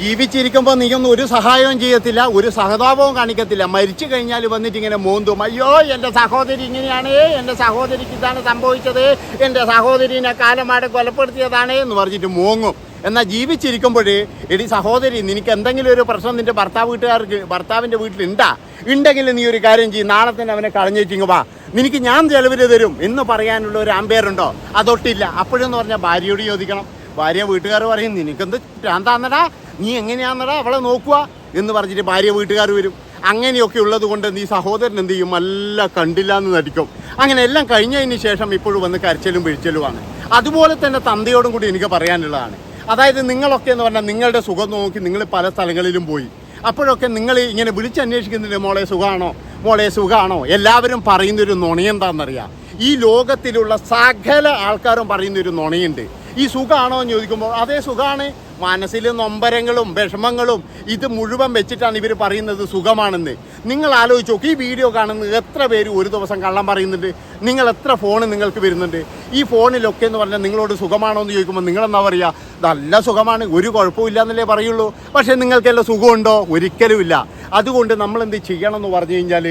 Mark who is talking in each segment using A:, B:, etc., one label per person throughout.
A: ജീവിച്ചിരിക്കുമ്പോൾ നീയൊന്നും ഒരു സഹായവും ചെയ്യത്തില്ല ഒരു സഹതാപവും കാണിക്കത്തില്ല. മരിച്ചു കഴിഞ്ഞാൽ വന്നിട്ട് ഇങ്ങനെ മോന്തും അയ്യോ എന്റെ സഹോദരി ഇങ്ങനെയാണ് എന്റെ സഹോദരിക്ക് ഇതാണ് സംഭവിച്ചത് എന്റെ സഹോദരിനെ കാലമാടെ കൊലപ്പെടുത്തിയതാണ് എന്ന് പറഞ്ഞിട്ട് മോങ്ങും. എന്നാൽ ജീവിച്ചിരിക്കുമ്പോൾ എടി സഹോദരി നിനക്ക് എന്തെങ്കിലും ഒരു പ്രശ്നം നിന്റെ ഭർത്താവ് വീട്ടുകാർക്ക് ഭർത്താവിന്റെ വീട്ടിലുണ്ടാ? ഉണ്ടെങ്കിൽ നീ ഒരു കാര്യം ചെയ്യും നാളെ തന്നെ അവനെ കളഞ്ഞേച്ചിങ് വാ. നിനക്ക് ഞാൻ ചെലവിന് തരും എന്ന് പറയാനുള്ള ഒരു ആമ്പയറുണ്ടോ അതൊട്ടില്ല. അപ്പോഴെന്ന് പറഞ്ഞാൽ ഭാര്യയോട് ചോദിക്കണം. ഭാര്യ വീട്ടുകാർ പറയും നിനക്കെന്ത് ഭ്രാന്താന്നടാ നീ എങ്ങനെയാണെന്നടാ അവളെ നോക്കുക എന്ന് പറഞ്ഞിട്ട് ഭാര്യ വീട്ടുകാർ വരും. അങ്ങനെയൊക്കെ ഉള്ളത് കൊണ്ട് നീ സഹോദരൻ എന്ത് ചെയ്യും? അല്ല കണ്ടില്ല എന്ന് നടിക്കും. അങ്ങനെ എല്ലാം കഴിഞ്ഞതിന് ശേഷം ഇപ്പോഴും വന്ന് കരച്ചിലും പിഴിച്ചലുമാണ്. അതുപോലെ തന്നെ തന്തയോടും കൂടി എനിക്ക് പറയാനുള്ളതാണ്. അതായത് നിങ്ങളൊക്കെ എന്ന് പറഞ്ഞാൽ നിങ്ങളുടെ സുഖം നോക്കി നിങ്ങൾ പല സ്ഥലങ്ങളിലും പോയി. അപ്പോഴൊക്കെ നിങ്ങൾ ഇങ്ങനെ വിളിച്ചന്വേഷിക്കുന്നില്ല മോളെ സുഖമാണോ മോളെ സുഖമാണോ എല്ലാവരും പറയുന്നൊരു നുണയെന്താണെന്നറിയാം ഈ ലോകത്തിലുള്ള സകല ആൾക്കാരും പറയുന്നൊരു നുണയുണ്ട്. ഈ സുഖമാണോ എന്ന് ചോദിക്കുമ്പോൾ അതേ സുഖമാണ് മനസ്സിൽ നൊമ്പരങ്ങളും വിഷമങ്ങളും ഇത് മുഴുവൻ വെച്ചിട്ടാണ് ഇവർ പറയുന്നത് സുഖമാണെന്ന്. നിങ്ങൾ ആലോചിച്ച് നോക്കി ഈ വീഡിയോ കാണുന്ന എത്ര പേര് ഒരു ദിവസം കള്ളം പറയുന്നുണ്ട്? നിങ്ങൾ എത്ര ഫോൺ നിങ്ങൾക്ക് വരുന്നുണ്ട്? ഈ ഫോണിലൊക്കെ എന്ന് പറഞ്ഞാൽ നിങ്ങളോട് സുഖമാണോ എന്ന് ചോദിക്കുമ്പോൾ നിങ്ങളെന്താ പറയുക? നല്ല സുഖമാണ് ഒരു കുഴപ്പമില്ല എന്നല്ലേ പറയുള്ളൂ. പക്ഷേ നിങ്ങൾക്കെല്ലാം സുഖമുണ്ടോ? ഒരിക്കലുമില്ല അതുകൊണ്ട് നമ്മൾ എന്ത് ചെയ്യണം എന്ന് പറഞ്ഞു കഴിഞ്ഞാൽ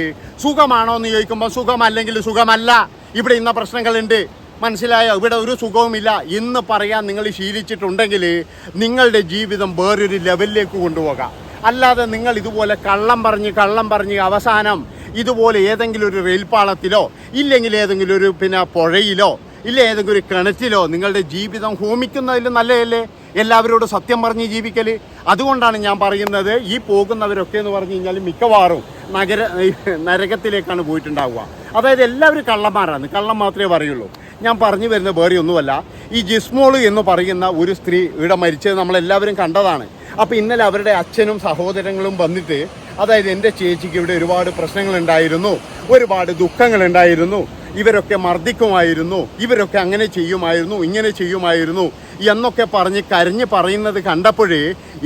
A: സുഖമാണോ എന്ന് ചോദിക്കുമ്പോൾ സുഖമല്ലെങ്കിൽ സുഖമല്ല. ഇവിടെ ഇന്ന പ്രശ്നങ്ങളുണ്ട്. മനസ്സിലായോ? ഇവിടെ ഒരു സുഖവുമില്ല. എന്ന് പറയാൻ നിങ്ങൾ ശീലിച്ചിട്ടുണ്ടെങ്കിൽ നിങ്ങളുടെ ജീവിതം വേറൊരു ലെവലിലേക്ക് കൊണ്ടുപോകാം. അല്ലാതെ നിങ്ങൾ ഇതുപോലെ കള്ളം പറഞ്ഞ് കള്ളം പറഞ്ഞ് അവസാനം ഇതുപോലെ ഏതെങ്കിലും ഒരു റെയിൽപ്പാളത്തിലോ ഇല്ലെങ്കിൽ ഏതെങ്കിലും ഒരു പിന്നെ പുഴയിലോ ഇല്ല ഏതെങ്കിലും ഒരു കിണറ്റിലോ നിങ്ങളുടെ ജീവിതം ഹോമിക്കുന്നതിൽ നല്ലതല്ലേ? എല്ലാവരോടും സത്യം പറഞ്ഞ് ജീവിക്കൽ അതുകൊണ്ടാണ് ഞാൻ പറയുന്നത് ഈ പോകുന്നവരൊക്കെ എന്ന് പറഞ്ഞു കഴിഞ്ഞാൽ മിക്കവാറും നഗര നരകത്തിലേക്കാണ് പോയിട്ടുണ്ടാവുക. അതായത് എല്ലാവരും കള്ളന്മാരാണ്. കള്ളം മാത്രമേ പറയുള്ളൂ. ഞാൻ പറഞ്ഞു വരുന്ന വേറെ ഒന്നുമല്ല. ഈ ജിസ്മോൾ എന്ന് പറയുന്ന ഒരു സ്ത്രീ ഇവിടെ മരിച്ചത് നമ്മളെല്ലാവരും കണ്ടതാണ്. അപ്പോൾ ഇന്നലെ അവരുടെ അച്ഛനും സഹോദരങ്ങളും വന്നിട്ട് അതായത് എന്റെ ചേച്ചിക്ക് ഇവിടെ ഒരുപാട് പ്രശ്നങ്ങളുണ്ടായിരുന്നു ഒരുപാട് ദുഃഖങ്ങളുണ്ടായിരുന്നു ഇവരൊക്കെ മർദ്ദിക്കുമായിരുന്നു ഇവരൊക്കെ അങ്ങനെ ചെയ്യുമായിരുന്നു ഇങ്ങനെ ചെയ്യുമായിരുന്നു എന്നൊക്കെ പറഞ്ഞ് കരഞ്ഞ് പറയുന്നത് കണ്ടപ്പോഴേ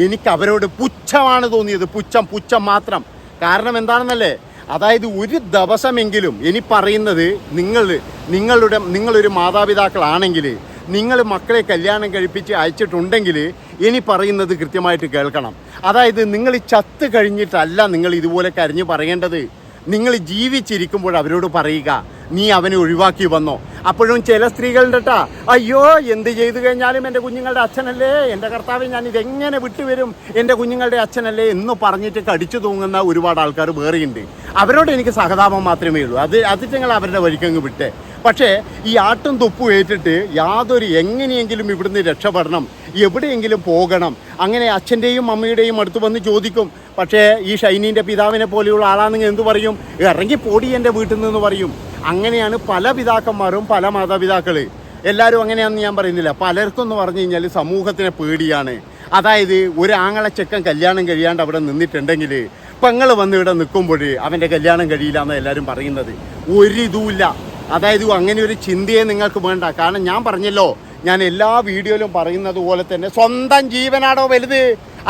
A: എനിക്ക് അവരോട് പുച്ഛമാണ് തോന്നിയത്. പുച്ഛം പുച്ഛം മാത്രം. കാരണം എന്താണെന്നല്ലേ? അതായത് ഒരു ദിവസമെങ്കിലും ഇനി പറയുന്നത് നിങ്ങൾ നിങ്ങളുടെ നിങ്ങളൊരു മാതാപിതാക്കളാണെങ്കിൽ നിങ്ങൾ മക്കളെ കല്യാണം കഴിപ്പിച്ച് അയച്ചിട്ടുണ്ടെങ്കിൽ ഇനി പറയുന്നത് കൃത്യമായിട്ട് കേൾക്കണം. അതായത് നിങ്ങൾ ചത്ത് കഴിഞ്ഞിട്ടല്ല നിങ്ങൾ ഇതുപോലെ കരഞ്ഞു പറയേണ്ടത്. നിങ്ങൾ ജീവിച്ചിരിക്കുമ്പോൾ അവരോട് പറയുക നീ അവനെ ഒഴിവാക്കി വന്നോ. അപ്പോഴും ചില സ്ത്രീകളുടെ അയ്യോ എന്ത് ചെയ്തു കഴിഞ്ഞാലും എന്റെ കുഞ്ഞുങ്ങളുടെ അച്ഛനല്ലേ? എന്റെ കർത്താവ് ഞാൻ ഇതെങ്ങനെ വിട്ടുവരും? എന്റെ കുഞ്ഞുങ്ങളുടെ അച്ഛനല്ലേ? എന്ന് പറഞ്ഞിട്ട് കടിച്ചു തൂങ്ങുന്ന ഒരുപാട് ആൾക്കാർ വേറെയുണ്ട്. അവരോട് എനിക്ക് സഹതാപം മാത്രമേ ഉള്ളൂ. അത് അത് ഞങ്ങൾ അവരുടെ വഴിക്കങ്ങ് വിട്ടേ. പക്ഷേ ഈ ആട്ടും തുപ്പും ഏറ്റിട്ട് യാതൊരു എങ്ങനെയെങ്കിലും ഇവിടുന്ന് രക്ഷപ്പെടണം എവിടെയെങ്കിലും പോകണം. അങ്ങനെ അച്ഛന്റെയും അമ്മയുടെയും അടുത്ത് വന്ന് ചോദിക്കും. പക്ഷേ ഈ ഷൈനീന്റെ പിതാവിനെ പോലെയുള്ള ആളാണെങ്കിൽ എന്ത് പറയും? ഇറങ്ങി പോടി എന്റെ വീട്ടിൽ നിന്ന് പറയും. അങ്ങനെയാണ് പല പിതാക്കന്മാരും പല മാതാപിതാക്കൾ എല്ലാവരും അങ്ങനെയാണെന്ന് ഞാൻ പറയുന്നില്ല. പലർക്കും എന്ന് പറഞ്ഞു കഴിഞ്ഞാൽ സമൂഹത്തിനെ പേടിയാണ്. അതായത് ഒരു ചെക്കൻ കല്യാണം കഴിയാണ്ട് അവിടെ നിന്നിട്ടുണ്ടെങ്കിൽ പെങ്ങൾ വന്ന് ഇവിടെ നിൽക്കുമ്പോൾ അവന്റെ കല്യാണം കഴിയില്ല എന്ന് എല്ലാവരും പറയുന്നത്. ഒരിതുമില്ല അതായത് അങ്ങനെ ഒരു ചിന്തയെ നിങ്ങൾക്ക് വേണ്ട. കാരണം ഞാൻ പറഞ്ഞല്ലോ ഞാൻ എല്ലാ വീഡിയോയിലും പറയുന്നത് പോലെ തന്നെ സ്വന്തം ജീവനാടോ വലുത്?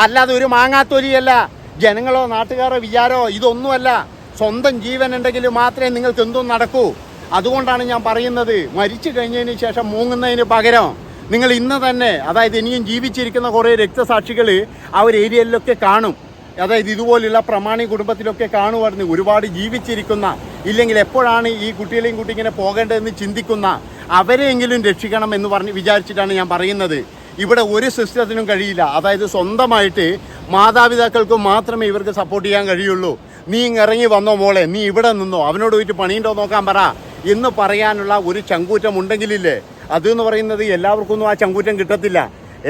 A: അല്ലാതെ ഒരു മാങ്ങാത്തൊലിയല്ല. ജനങ്ങളോ നാട്ടുകാരോ വിചാരോ ഇതൊന്നുമല്ല. സ്വന്തം ജീവൻ ഉണ്ടെങ്കിൽ മാത്രമേ നിങ്ങൾക്ക് എന്തും നടക്കൂ. അതുകൊണ്ടാണ് ഞാൻ പറയുന്നത്. മരിച്ചു കഴിഞ്ഞതിന് ശേഷം മൂങ്ങുന്നതിന് പകരം നിങ്ങൾ ഇന്ന് തന്നെ അതായത് ഇനിയും ജീവിച്ചിരിക്കുന്ന കുറേ രക്തസാക്ഷികൾ ആ ഒരു ഏരിയയിലൊക്കെ കാണും. അതായത് ഇതുപോലുള്ള പ്രമാണി കുടുംബത്തിലൊക്കെ കാണുമായിരുന്നു ഒരുപാട് ജീവിച്ചിരിക്കുന്ന ഇല്ലെങ്കിൽ എപ്പോഴാണ് ഈ കുട്ടികളെയും കുട്ടി ഇങ്ങനെ പോകേണ്ടതെന്ന് ചിന്തിക്കുന്ന അവരെയെങ്കിലും രക്ഷിക്കണം എന്ന് പറഞ്ഞ് വിചാരിച്ചിട്ടാണ് ഞാൻ പറയുന്നത്. ഇവിടെ ഒരു സിസ്റ്റത്തിനും കഴിയില്ല. അതായത് സ്വന്തമായിട്ട് മാതാപിതാക്കൾക്ക് മാത്രമേ ഇവർക്ക് സപ്പോർട്ട് ചെയ്യാൻ കഴിയുള്ളൂ. നീ ഇറങ്ങി വന്നോ മോളെ നീ ഇവിടെ നിന്നോ അവനോട് പോയിട്ട് പണിയുണ്ടോ നോക്കാൻ പറ എന്ന് പറയാനുള്ള ഒരു ചങ്കൂറ്റം ഉണ്ടെങ്കിലില്ലേ? അതെന്ന് പറയുന്നത് എല്ലാവർക്കൊന്നും ആ ചങ്കൂറ്റം കിട്ടത്തില്ല.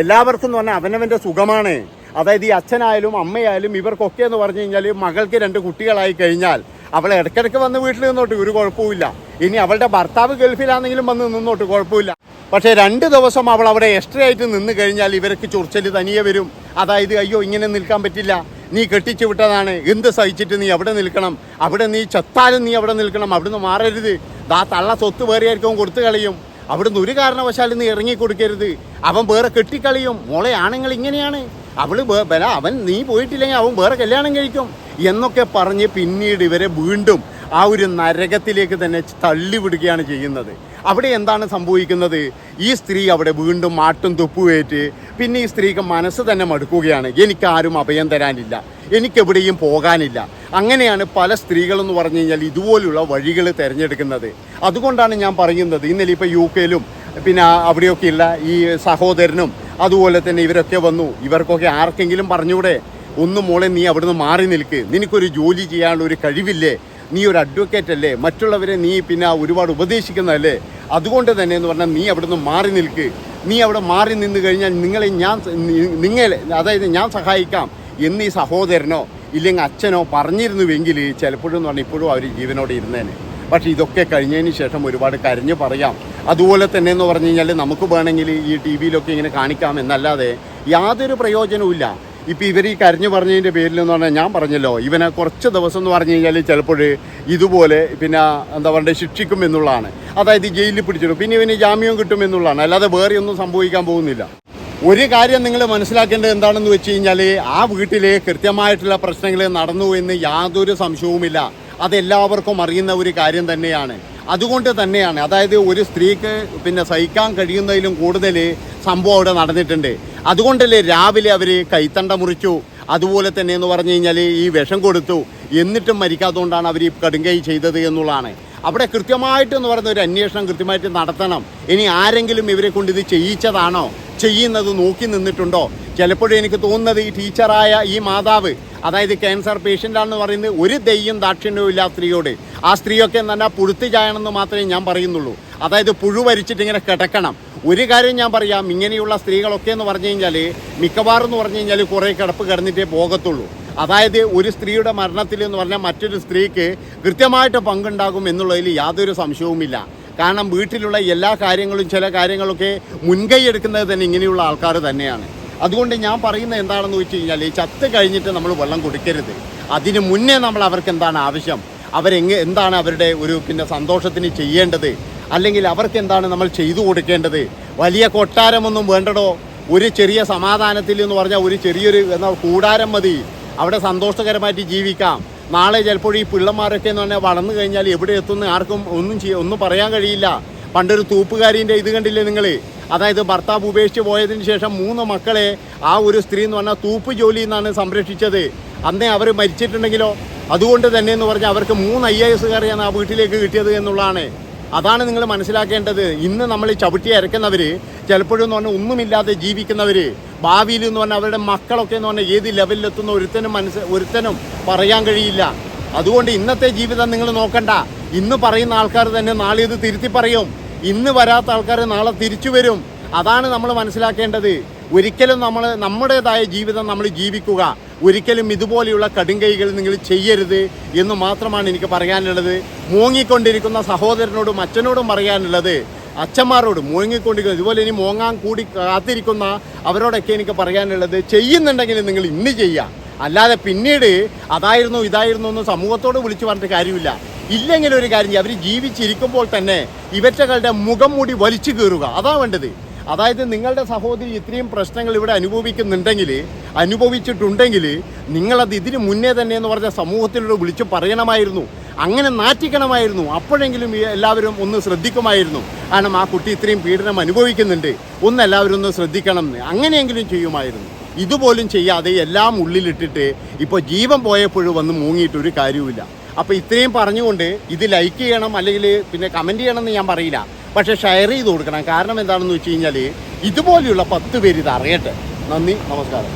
A: എല്ലാവർക്കും എന്ന് പറഞ്ഞാൽ അവനവന്റെ സുഖമാണ്. അതായത് ഈ അച്ഛനായാലും അമ്മയായാലും ഇവർക്കൊക്കെ എന്ന് പറഞ്ഞു കഴിഞ്ഞാൽ മകൾക്ക് രണ്ട് കുട്ടികളായി കഴിഞ്ഞാൽ അവൾ ഇടയ്ക്കിടയ്ക്ക് വന്ന് വീട്ടിൽ നിന്നോട്ട് ഒരു കുഴപ്പമില്ല ഇനി അവളുടെ ഭർത്താവ് ഗൾഫിലാണെങ്കിലും വന്ന് നിന്നോട്ട് കുഴപ്പമില്ല പക്ഷേ രണ്ട് ദിവസം അവൾ അവിടെ എക്സ്ട്രാ ആയിട്ട് നിന്ന് കഴിഞ്ഞാൽ ഇവർക്ക് ചൊറിച്ചൽ തനിയെ വരും. അതായത് അയ്യോ ഇങ്ങനെ നിൽക്കാൻ പറ്റില്ല. നീ കെട്ടിച്ചു വിട്ടതാണ്. എന്ത് സഹിച്ചിട്ട് നീ അവിടെ നിൽക്കണം? അവിടെ നീ ചത്താലും നീ അവിടെ നിൽക്കണം. അവിടുന്ന് മാറരുത്. ദാ തള്ള സ്വത്ത് വേറെയായിരിക്കും കൊടുത്തു കളയും. അവിടുന്ന് ഒരു കാരണവശാലും നീ ഇറങ്ങി കൊടുക്കരുത് അവൻ വേറെ കെട്ടിക്കളിയും. മോളെ ആണെങ്കിൽ ഇങ്ങനെയാണ്. അവൾ വേറെ അവൻ നീ പോയിട്ടില്ലെങ്കിൽ അവൻ വേറെ കല്യാണം കഴിക്കും എന്നൊക്കെ പറഞ്ഞ് പിന്നീട് ഇവരെ വീണ്ടും ആ ഒരു നരകത്തിലേക്ക് തന്നെ തള്ളിവിടുകയാണ് ചെയ്യുന്നത്. അവിടെ എന്താണ് സംഭവിക്കുന്നത്? ഈ സ്ത്രീ അവിടെ വീണ്ടും മാട്ടും തുപ്പുവേറ്റ് പിന്നെ ഈ സ്ത്രീക്ക് മനസ്സ് തന്നെ മടുക്കുകയാണ്. എനിക്കാരും അഭയം തരാനില്ല. എനിക്കെവിടെയും പോകാനില്ല. അങ്ങനെയാണ് പല സ്ത്രീകളെന്ന് പറഞ്ഞു കഴിഞ്ഞാൽ ഇതുപോലുള്ള വഴികൾ തിരഞ്ഞെടുക്കുന്നത്. അതുകൊണ്ടാണ് ഞാൻ പറയുന്നത് ഇന്നലെ ഇപ്പോൾ യു കെയിലും പിന്നെ അവിടെയൊക്കെയുള്ള ഈ സഹോദരനും അതുപോലെ തന്നെ ഇവരൊക്കെ വന്നു. ഇവർക്കൊക്കെ ആർക്കെങ്കിലും പറഞ്ഞൂടെ? ഒന്ന് മോളെ നീ അവിടുന്ന് മാറി നിൽക്ക്. നിനക്കൊരു ജോലി ചെയ്യാനുള്ള ഒരു കഴിവില്ലേ? നീ ഒരു അഡ്വക്കേറ്റ് അല്ലേ? മറ്റുള്ളവരെ നീ പിന്നെ ഒരുപാട് ഉപദേശിക്കുന്നതല്ലേ? അതുകൊണ്ട് തന്നെ എന്ന് പറഞ്ഞാൽ നീ അവിടുന്ന് മാറി നിൽക്ക്. നീ അവിടെ മാറി നിന്ന് കഴിഞ്ഞാൽ നിങ്ങളെ ഞാൻ നിങ്ങളെ അതായത് ഞാൻ സഹായിക്കാം എന്ന് ഈ സഹോദരനോ ഇല്ലെങ്കിൽ അച്ഛനോ പറഞ്ഞിരുന്നുവെങ്കിൽ ചിലപ്പോഴും എന്ന് പറഞ്ഞാൽ ഇപ്പോഴും അവർ ജീവനോടെ ഇരുന്നേനെ. പക്ഷേ ഇതൊക്കെ കഴിഞ്ഞതിന് ശേഷം ഒരുപാട് കരഞ്ഞു പറയാം. അതുപോലെ തന്നെ എന്ന് പറഞ്ഞു കഴിഞ്ഞാൽ നമുക്ക് വേണമെങ്കിൽ ഈ ടി വിയിലൊക്കെ ഇങ്ങനെ കാണിക്കാം എന്നല്ലാതെ യാതൊരു പ്രയോജനവും ഇപ്പം ഇവർ ഈ കരഞ്ഞു പറഞ്ഞതിന്റെ പേരിൽ എന്ന് പറഞ്ഞാൽ ഞാൻ പറഞ്ഞല്ലോ ഇവനെ കുറച്ച് ദിവസം എന്ന് പറഞ്ഞു കഴിഞ്ഞാൽ ചിലപ്പോൾ ഇതുപോലെ പിന്നെ എന്താ പറയുക ശിക്ഷിക്കും എന്നുള്ളതാണ്. അതായത് ജയിലിൽ പിടിച്ചിടും. പിന്നെ ഇവന് ജാമ്യം കിട്ടും എന്നുള്ളതാണ്. അല്ലാതെ വേറെ ഒന്നും സംഭവിക്കാൻ പോകുന്നില്ല. ഒരു കാര്യം നിങ്ങൾ മനസ്സിലാക്കേണ്ടത് എന്താണെന്ന് വെച്ച് കഴിഞ്ഞാൽ ആ വീട്ടിലെ കൃത്യമായിട്ടുള്ള പ്രശ്നങ്ങൾ നടന്നു എന്ന് യാതൊരു സംശയവുമില്ല. അതെല്ലാവർക്കും അറിയുന്ന ഒരു കാര്യം തന്നെയാണ്. അതുകൊണ്ട് തന്നെയാണ്. അതായത് ഒരു സ്ത്രീക്ക് പിന്നെ സഹിക്കാൻ കഴിയുന്നതിലും കൂടുതൽ സംഭവം അവിടെ നടന്നിട്ടുണ്ട്. അതുകൊണ്ടല്ലേ രാവിലെ അവർ കൈത്തണ്ട മുറിച്ചു. അതുപോലെ തന്നെ എന്ന് പറഞ്ഞു കഴിഞ്ഞാൽ ഈ വിഷം കൊടുത്തു. എന്നിട്ടും മരിക്കാത്തതുകൊണ്ടാണ് അവർ ഈ കടുങ്കൈ ചെയ്തത് എന്നുള്ളതാണ്. അവിടെ കൃത്യമായിട്ട് എന്ന് പറയുന്ന ഒരു അന്വേഷണം കൃത്യമായിട്ട് നടത്തണം. ഇനി ആരെങ്കിലും ഇവരെ കൊണ്ട് ഇത് ചെയ്യിച്ചതാണോ? ചെയ്യുന്നത് നോക്കി നിന്നിട്ടുണ്ടോ? ചിലപ്പോഴും എനിക്ക് തോന്നുന്നത് ഈ ടീച്ചറായ ഈ മാതാവ് അതായത് ക്യാൻസർ പേഷ്യന്റാണെന്ന് പറയുന്നത് ഒരു ദയ്യം ദാക്ഷിണ്യവും ഇല്ല സ്ത്രീയോട്. ആ സ്ത്രീയൊക്കെ പറഞ്ഞാൽ പുഴുത്ത് ചായണമെന്ന് മാത്രമേ ഞാൻ പറയുന്നുള്ളൂ. അതായത് പുഴു വരിച്ചിട്ട് ഇങ്ങനെ കിടക്കണം. ഒരു കാര്യം ഞാൻ പറയാം ഇങ്ങനെയുള്ള സ്ത്രീകളൊക്കെ എന്ന് പറഞ്ഞു കഴിഞ്ഞാൽ മിക്കവാറും എന്ന് പറഞ്ഞു കഴിഞ്ഞാൽ കുറേ കിടപ്പ് കിടന്നിട്ടേ പോകത്തുള്ളൂ. അതായത് ഒരു സ്ത്രീയുടെ മരണത്തിൽ എന്ന് പറഞ്ഞാൽ മറ്റൊരു സ്ത്രീക്ക് കൃത്യമായിട്ട് പങ്കുണ്ടാകും എന്നുള്ളതിൽ യാതൊരു സംശയവുമില്ല. കാരണം വീട്ടിലുള്ള എല്ലാ കാര്യങ്ങളും ചില കാര്യങ്ങളൊക്കെ മുൻകൈ എടുക്കുന്നത് തന്നെ ഇങ്ങനെയുള്ള ആൾക്കാർ തന്നെയാണ്. അതുകൊണ്ട് ഞാൻ പറയുന്നത് എന്താണെന്ന് വെച്ച് കഴിഞ്ഞാൽ ഈ ചത്ത് കഴിഞ്ഞിട്ട് നമ്മൾ വെള്ളം കൊടുക്കരുത്. അതിന് മുന്നേ നമ്മൾ അവർക്ക് എന്താണ് ആവശ്യം? അവരെങ്ങ എന്താണ് അവരുടെ ഒരു പിന്നെ സന്തോഷത്തിന് ചെയ്യേണ്ടത്? അല്ലെങ്കിൽ അവർക്ക് എന്താണ് നമ്മൾ ചെയ്തു കൊടുക്കേണ്ടത്? വലിയ കൊട്ടാരമൊന്നും വേണ്ടടോ? ഒരു ചെറിയ സമാധാനത്തിൽ എന്ന് പറഞ്ഞാൽ ഒരു ചെറിയൊരു എന്താ കൂടാരം മതി. അവിടെ സന്തോഷകരമായിട്ട് ജീവിക്കാം. നാളെ ചിലപ്പോൾ ഈ പിള്ളമാരൊക്കെ എന്ന് പറഞ്ഞാൽ വളർന്നു കഴിഞ്ഞാൽ എവിടെ എത്തുന്ന ആർക്കും ഒന്നും ഒന്നും പറയാൻ കഴിയില്ല. പണ്ടൊരു തൂപ്പുകാരിന്റെ ഇത് കണ്ടില്ലേ നിങ്ങൾ അതായത് ഭർത്താവ് ഉപേക്ഷിച്ച് പോയതിന് ശേഷം മൂന്ന് മക്കളെ ആ ഒരു സ്ത്രീ എന്ന് പറഞ്ഞാൽ തൂപ്പ് ജോലി എന്നാണ് സംരക്ഷിച്ചത്. അന്നേ അവർ മരിച്ചിട്ടുണ്ടെങ്കിലോ? അതുകൊണ്ട് തന്നെ എന്ന് പറഞ്ഞാൽ അവർക്ക് മൂന്ന് ഐ എ എസുകാരെയാണ് ആ വീട്ടിലേക്ക് കിട്ടിയത് എന്നുള്ളതാണ്. അതാണ് നിങ്ങൾ മനസ്സിലാക്കേണ്ടത്. ഇന്ന് നമ്മൾ ചവിട്ടി അരക്കുന്നവർ ചിലപ്പോഴും എന്ന് പറഞ്ഞാൽ ഒന്നുമില്ലാതെ ജീവിക്കുന്നവർ ഭാവിയിൽ എന്ന് പറഞ്ഞാൽ അവരുടെ മക്കളൊക്കെ എന്ന് പറഞ്ഞാൽ ഏത് ലെവലിലെത്തുന്ന ഒരുത്തനും മനസ്സ് ഒരുത്തനും പറയാൻ കഴിയില്ല. അതുകൊണ്ട് ഇന്നത്തെ ജീവിതം നിങ്ങൾ നോക്കണ്ട. ഇന്ന് പറയുന്ന ആൾക്കാർ തന്നെ നാളെ ഇത് തിരുത്തി പറയും. ഇന്ന് വരാത്ത ആൾക്കാർ നാളെ തിരിച്ചു വരും. അതാണ് നമ്മൾ മനസ്സിലാക്കേണ്ടത്. ഒരിക്കലും നമ്മൾ നമ്മുടേതായ ജീവിതം നമ്മൾ ജീവിക്കുക. ഒരിക്കലും ഇതുപോലെയുള്ള കടുങ്കൈകൾ നിങ്ങൾ ചെയ്യരുത് എന്ന് മാത്രമാണ് എനിക്ക് പറയാനുള്ളത്. മൂങ്ങിക്കൊണ്ടിരിക്കുന്ന സഹോദരനോടും അച്ഛനോടും പറയാനുള്ളത്. അച്ഛന്മാരോട് മൂങ്ങിക്കൊണ്ടിരിക്കുന്ന ഇതുപോലെ ഇനി മോങ്ങാൻ കൂടി കാത്തിരിക്കുന്ന അവരോടൊക്കെ എനിക്ക് പറയാനുള്ളത്. ചെയ്യുന്നുണ്ടെങ്കിൽ നിങ്ങൾ ഇന്ന് ചെയ്യുക അല്ലാതെ പിന്നീട് അതായിരുന്നു ഇതായിരുന്നു എന്ന് സമൂഹത്തോട് വിളിച്ചു പറഞ്ഞിട്ട് കാര്യമില്ല. ഇല്ലെങ്കിൽ ഒരു കാര്യം അവർ ജീവിച്ചിരിക്കുമ്പോൾ തന്നെ ഇവറ്റകളുടെ മുഖം മൂടി വലിച്ചു കീറുക. അതാ വേണ്ടത്. അതായത് നിങ്ങളുടെ സഹോദരി ഇത്രയും പ്രശ്നങ്ങൾ ഇവിടെ അനുഭവിക്കുന്നുണ്ടെങ്കിൽ അനുഭവിച്ചിട്ടുണ്ടെങ്കിൽ നിങ്ങളത് ഇതിന് മുന്നേ തന്നെ എന്ന് പറഞ്ഞ സമൂഹത്തിലൂടെ വിളിച്ചു പറയണമായിരുന്നു. അങ്ങനെ നാറ്റിക്കണമായിരുന്നു. അപ്പോഴെങ്കിലും എല്ലാവരും ഒന്ന് ശ്രദ്ധിക്കുമായിരുന്നു. കാരണം ആ കുട്ടി ഇത്രയും പീഡനം അനുഭവിക്കുന്നുണ്ട്. ഒന്ന് എല്ലാവരും ഒന്ന് ശ്രദ്ധിക്കണം. എന്ന് അങ്ങനെയെങ്കിലും ചെയ്യുമായിരുന്നു. ഇതുപോലും ചെയ്യാതെ എല്ലാം ഉള്ളിലിട്ടിട്ട് ഇപ്പോൾ ജീവൻ പോയപ്പോഴും വന്ന് മൂങ്ങിയിട്ട് ഒരു കാര്യവുമില്ല. അപ്പോൾ ഇത്രയും പറഞ്ഞുകൊണ്ട് ഇത് ലൈക്ക് ചെയ്യണം അല്ലെങ്കിൽ പിന്നെ കമന്റ് ചെയ്യണം എന്ന് ഞാൻ പറയില്ല. പക്ഷെ ഷെയർ ചെയ്ത് കൊടുക്കണം. കാരണം എന്താണെന്ന് വെച്ച് കഴിഞ്ഞാൽ ഇതുപോലെയുള്ള പത്ത് പേര് ഇത് അറിയട്ടെ. നന്ദി നമസ്കാരം.